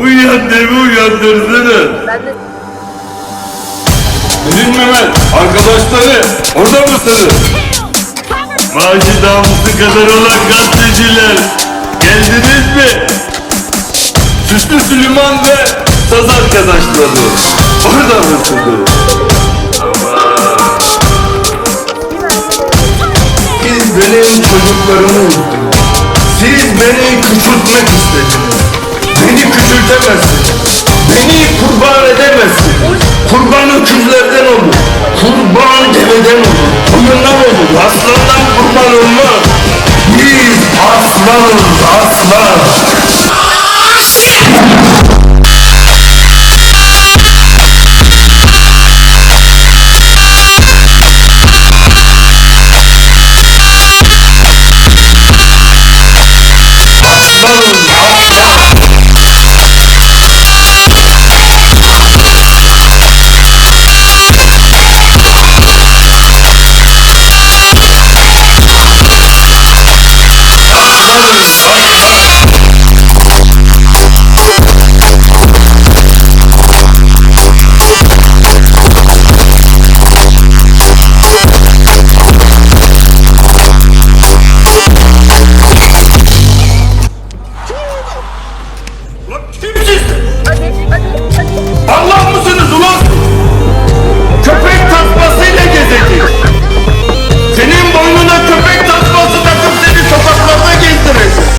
Uyandırma uyandırsana. Ben de Senin Mehmet, arkadaşları orada mısınız? Maaşı namusu kadar olan gazeteciler geldiniz mi? Süslü Süleyman ve saz arkadaşları orada mısınız? Siz benim çocuklarımı unuttunuz. Siz beni küçültmek istediniz. Beni küçültemezsiniz. Beni kurban edemezsiniz. Kurban öküzlerden olur. Kurban deveden olur. Koyundan olur. Aslandan kurban olmaz. 我去不进。